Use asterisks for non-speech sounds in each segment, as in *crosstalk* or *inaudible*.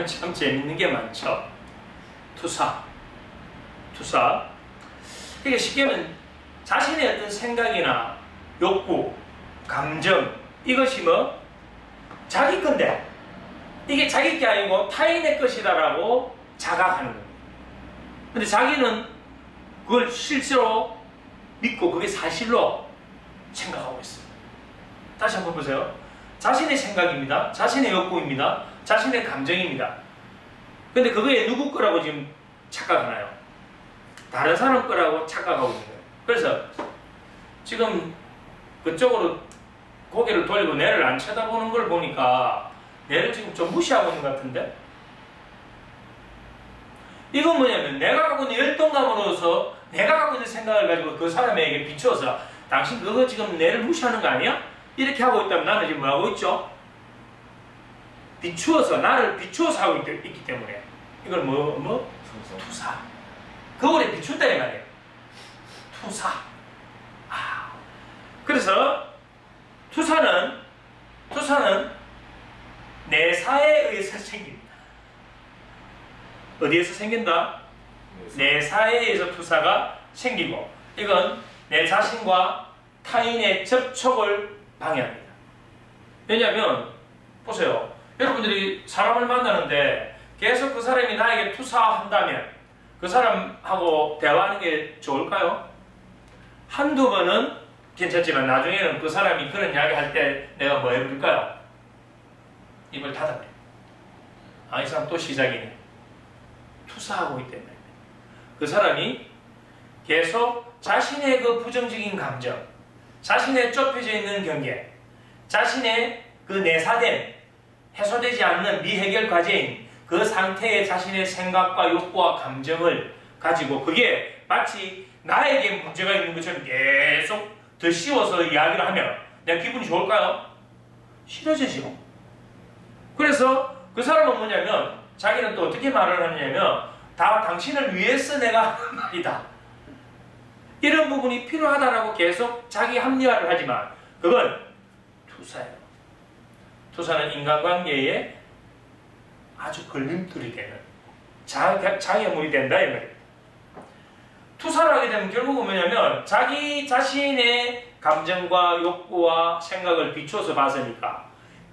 *laughs* 참 재밌는 게 많죠. 투사. 투사. 이게 쉽게 하면 자신의 어떤 생각이나 욕구, 감정, 이것이 뭐? 자기 건데, 이게 자기 게 아니고 타인의 것이다라고 자각하는 겁니다. 근데 자기는 그걸 실제로 믿고 그게 사실로 생각하고 있어요. 다시 한번 보세요. 자신의 생각입니다. 자신의 욕구입니다. 자신의 감정입니다. 근데 그거에 누구 거라고 지금 착각하나요? 다른 사람 거라고 착각하고 있는 거예요. 그래서 지금 그쪽으로 고개를 돌리고 내를 안 쳐다보는 걸 보니까 내를 지금 좀 무시하고 있는 것 같은데? 이건 뭐냐면 내가 갖고 있는 열동감으로서 내가 갖고 있는 생각을 가지고 그 사람에게 비추어서 당신 그거 지금 내를 무시하는 거 아니야? 이렇게 하고 있다면 나는 지금 뭐 하고 있죠? 비추어서 나를 비추어서 하고 있, 있기 때문에 이걸 뭐 뭐? 투사. 거울에 비춘다 이 말이에요. 투사. 아. 그래서 투사는 투사는 내사에 의해서 생깁니다. 어디에서 생긴다? 내 사회에서 투사가 생기고 이건 내 자신과 타인의 접촉을 방해합니다. 왜냐하면 보세요. 여러분들이 사람을 만나는데 계속 그 사람이 나에게 투사한다면 그 사람하고 대화하는 게 좋을까요? 한두 번은 괜찮지만 나중에는 그 사람이 그런 이야기 할 때 내가 뭐 해볼까요? 입을 닫아버려. 아, 이 사람 또 시작이네. 투사하고 있단 말이에요. 그 사람이 계속 자신의 그 부정적인 감정, 자신의 좁혀져 있는 경계, 자신의 그 내사된 해소되지 않는 미해결 과제인 그 상태의 자신의 생각과 욕구와 감정을 가지고 그게 마치 나에게 문제가 있는 것처럼 계속 더 씌워서 이야기를 하면 내가 기분이 좋을까요? 싫어지죠. 그래서 그 사람은 뭐냐면 자기는 또 어떻게 말을 하느냐면 다 당신을 위해서 내가 하는 말이다. 이런 부분이 필요하다라고 계속 자기 합리화를 하지만 그건 투사예요. 투사는 인간관계에 아주 걸림돌이 되는 장, 장애물이 된다 이 말이에요. 투사를 하게 되면 결국은 뭐냐면 자기 자신의 감정과 욕구와 생각을 비춰서 봤으니까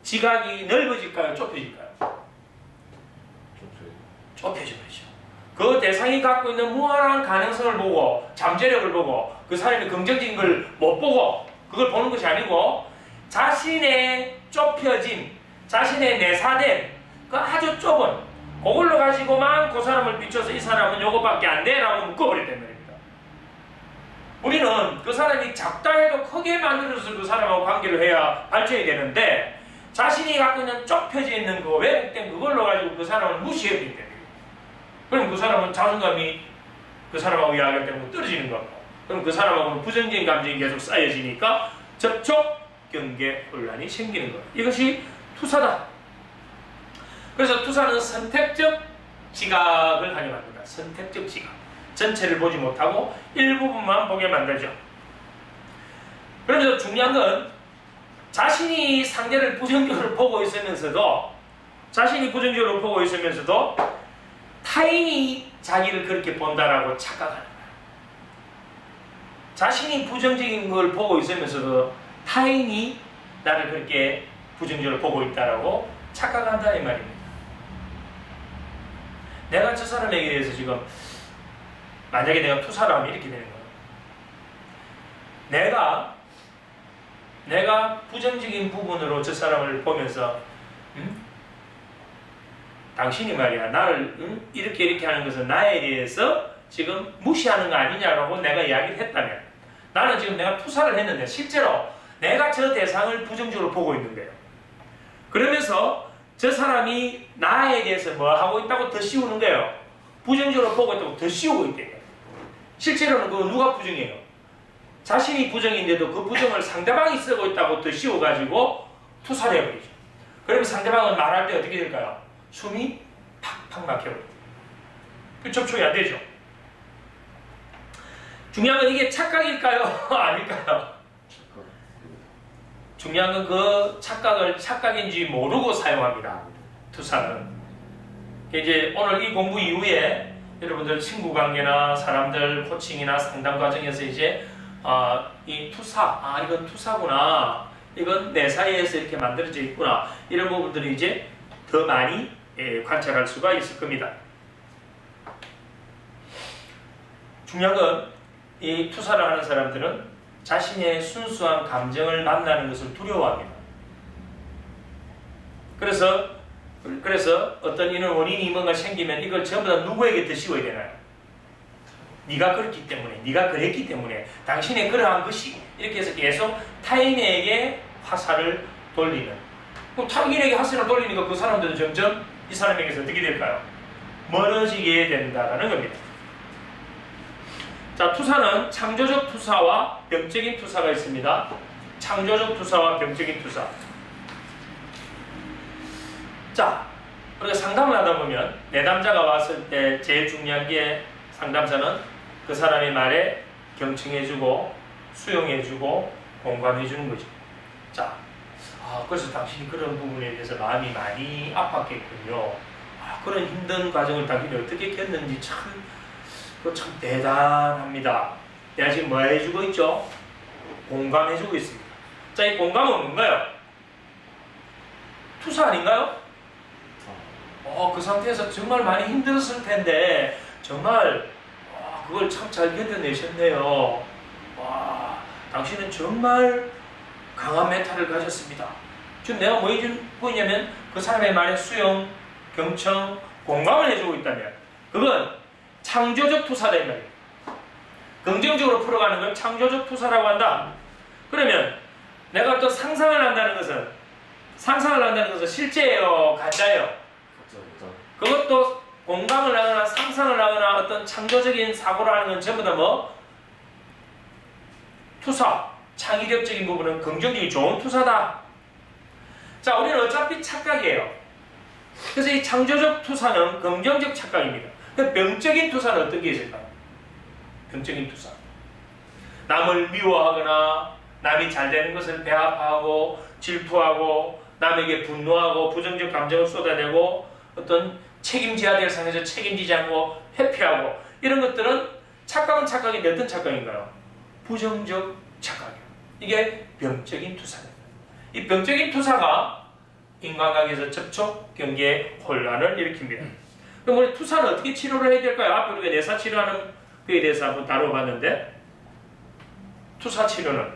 지각이 넓어질까요? 좁혀질까요? 좁혀져 버리죠. 그 대상이 갖고 있는 무한한 가능성을 보고 잠재력을 보고 그 사람의 긍정적인 걸 못 보고 그걸 보는 것이 아니고 자신의 좁혀진 자신의 내사된 그 아주 좁은 그걸로 가지고만 그 사람을 비춰서 이 사람은 요거밖에 안 돼라고 묶어버렸단 말입니다. 우리는 그 사람이 작다 해도 크게 만들어서 그 사람하고 관계를 해야 발전이 되는데 자신이 갖고 있는 좁혀져 있는 그 왜곡된 그걸로 가지고 그 사람을 때문에 그럼 그 사람은 자존감이 그 사람하고 이야기할 때뭐 떨어지는 거고 그럼 그 사람하고는 부정적인 감정이 계속 쌓여지니까 접촉 경계 혼란이 생기는 거예요. 이것이 투사다. 그래서 투사는 선택적 지각을 하게 만든다. 선택적 지각. 전체를 보지 못하고 일부분만 보게 만들죠. 그러면서 중요한 건 자신이 상대를 부정적으로 보고 있으면서도 자신이 부정적으로 보고 있으면서도 타인이 자기를 그렇게 본다라고 착각하는 거야. 자신이 부정적인 걸 보고 있으면서도 타인이 나를 그렇게 부정적으로 보고 있다라고 착각한다 이 말입니다. 내가 저 사람에게 대해서 지금 만약에 내가 투사를 하면 이렇게 되는 거예요. 내가 내가 부정적인 부분으로 저 사람을 보면서 음? 당신이 말이야 나를 응? 이렇게 이렇게 하는 것은 나에 대해서 지금 무시하는 거 아니냐라고 내가 이야기를 했다면 나는 지금 내가 투사를 했는데 실제로 내가 저 대상을 부정적으로 보고 있는 거예요. 그러면서 저 사람이 나에 대해서 뭐 하고 있다고 더 씌우는 거예요. 부정적으로 보고 있다고 더 씌우고 있대요. 실제로는 그 누가 부정이에요? 자신이 부정인데도 그 부정을 상대방이 쓰고 있다고 더 씌워가지고 투사를 해버리죠. 그러면 상대방은 말할 때 어떻게 될까요? 숨이 팍팍 막혀버립니다. 그 접촉이 안 되죠. 중요한 건 이게 착각일까요? *laughs* 아닐까요? 중요한 건 그 착각을 착각인지 모르고 사용합니다. 투사는. 이제 오늘 이 공부 이후에 여러분들 친구 관계나 사람들 코칭이나 상담 과정에서 이제 아, 이 투사, 아 이건 투사구나, 이건 내 사이에서 이렇게 만들어져 있구나 이런 부분들을 이제 더 많이 예, 관찰할 수가 있을 겁니다. 중요한 건 이 투사를 하는 사람들은 자신의 순수한 감정을 만나는 것을 두려워합니다. 그래서 그래서 어떤 이런 원인이 뭔가 생기면 이걸 전부 다 누구에게 더 씌워야 되나요? 네가 그렇기 때문에, 네가 그랬기 때문에, 당신의 그러한 것이 이렇게 해서 계속 타인에게 화살을 돌리는. 그럼 타인에게 화살을 돌리니까 그 사람들은 점점 이 사람에게서 어떻게 될까요? 멀어지게 된다는 겁니다. 자, 투사는 창조적 투사와 병적인 투사가 있습니다. 창조적 투사와 병적인 투사. 자, 우리가 상담을 하다 보면 내담자가 왔을 때 제일 중요한 게 상담자는 그 사람의 말에 경청해주고 수용해주고 공감해주는 거죠. 자, 아, 그래서 당신이 그런 부분에 대해서 마음이 많이 아팠겠군요. 아, 그런 힘든 과정을 당신이 어떻게 겪는지 참, 그거 참 대단합니다. 내가 지금 뭐 해주고 있죠? 공감해주고 있습니다. 자, 이 공감은 뭔가요? 투사 아닌가요? 어, 그 상태에서 정말 많이 힘들었을 텐데 정말 와, 그걸 참 잘 견뎌내셨네요. 와, 당신은 정말 강한 멘탈을 가졌습니다. 지금 내가 뭐 해주고 있냐면 그 사람의 말에 수용, 경청, 공감을 해주고 있다면 그건 창조적 투사다 이 말이에요. 긍정적으로 풀어가는 걸 창조적 투사라고 한다. 그러면 내가 어떤 상상을 한다는 것은 상상을 한다는 것은 실제예요, 가짜예요. 그렇죠, 그렇죠. 그것도 공감을 하거나 상상을 하거나 어떤 창조적인 사고를 하는 건 전부 다 뭐? 투사, 창의력적인 부분은 긍정적이 좋은 투사다. 자, 우리는 어차피 착각이에요. 그래서 이 창조적 투사는 긍정적 착각입니다. 그 병적인 투사는 어떤 게 있을까요? 병적인 투사. 남을 미워하거나 남이 잘 되는 것을 배합하고 질투하고 남에게 분노하고 부정적 감정을 쏟아내고 어떤 책임져야 될 상황에서 책임지지 않고 회피하고 이런 것들은 착각은 착각인데 어떤 착각인가요? 부정적 착각이에요. 이게 병적인 투사입니다. 이 병적인 투사가 인간관계에서 접촉 경계에 혼란을 일으킵니다. 그럼 우리 투사는 어떻게 치료를 해야 될까요? 우리가 내사 치료하는 그에 대해서 한번 다뤄봤는데 투사 치료는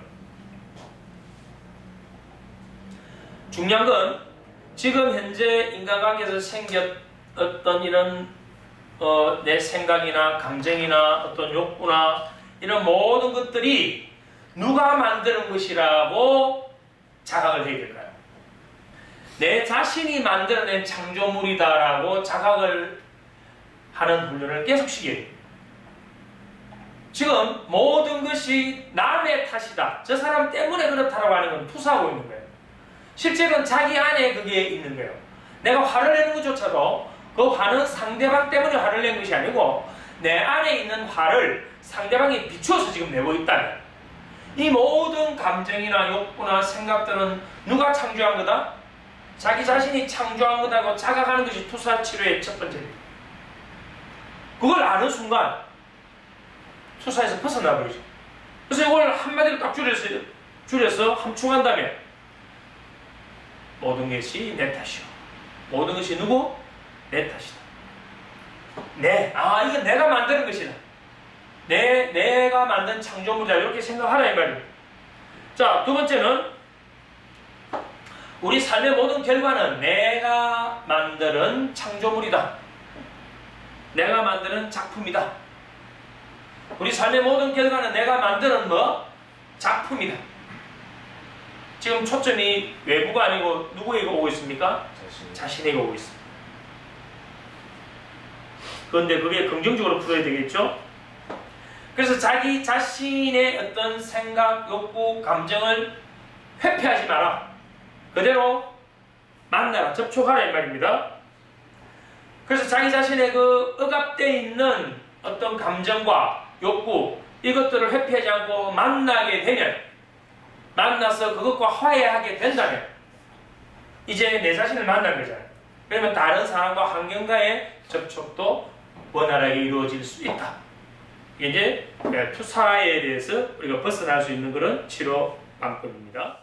중요한 건 지금 현재 인간관계에서 생겼던 이런 어, 내 생각이나 감정이나 어떤 욕구나 이런 모든 것들이 누가 만드는 것이라고 자각을 해야 될까요? 내 자신이 만들어낸 창조물이다라고 자각을 하는 훈련을 계속 시켜야 돼요. 지금 모든 것이 남의 탓이다. 저 사람 때문에 그렇다라고 하는 건 투사하고 있는 거예요. 실제로는 자기 안에 그게 있는 거예요. 내가 화를 내는 것조차도 그 화는 상대방 때문에 화를 낸 것이 아니고 내 안에 있는 화를 상대방에 비추어서 지금 내고 있다는 이 모든 감정이나 욕구나 생각들은 누가 창조한 거다? 자기 자신이 창조한 거다고 자각하는 것이 투사 치료의 첫 번째입니다. 그걸 아는 순간 투사에서 벗어나 버리죠. 그래서 이걸 한마디로 딱 줄여서 줄여서 함충한다면 모든 것이 내 탓이요. 모든 것이 누구? 내 탓이다. 내, 아, 이건 내가 만드는 것이다. 내, 내가 만든 창조물이다. 이렇게 생각하라, 이 말입니다. 자, 두 번째는, 우리 삶의 모든 결과는 내가 만드는 창조물이다. 내가 만드는 작품이다. 우리 삶의 모든 결과는 내가 만드는 뭐? 작품이다. 지금 초점이 외부가 아니고 누구에게 오고 있습니까? 자신. 자신에게 오고 있습니다. 그런데 그게 긍정적으로 풀어야 되겠죠? 그래서 자기 자신의 어떤 생각, 욕구, 감정을 회피하지 마라. 그대로 만나라, 접촉하라 이 말입니다. 그래서 자기 자신의 그 억압되어 있는 어떤 감정과 욕구 이것들을 회피하지 않고 만나게 되면 만나서 그것과 화해하게 된다면 이제 내 자신을 만난 거잖아요. 그러면 다른 사람과 환경과의 접촉도 원활하게 이루어질 수 있다. 이제 투사에 대해서 우리가 벗어날 수 있는 그런 치료 방법입니다.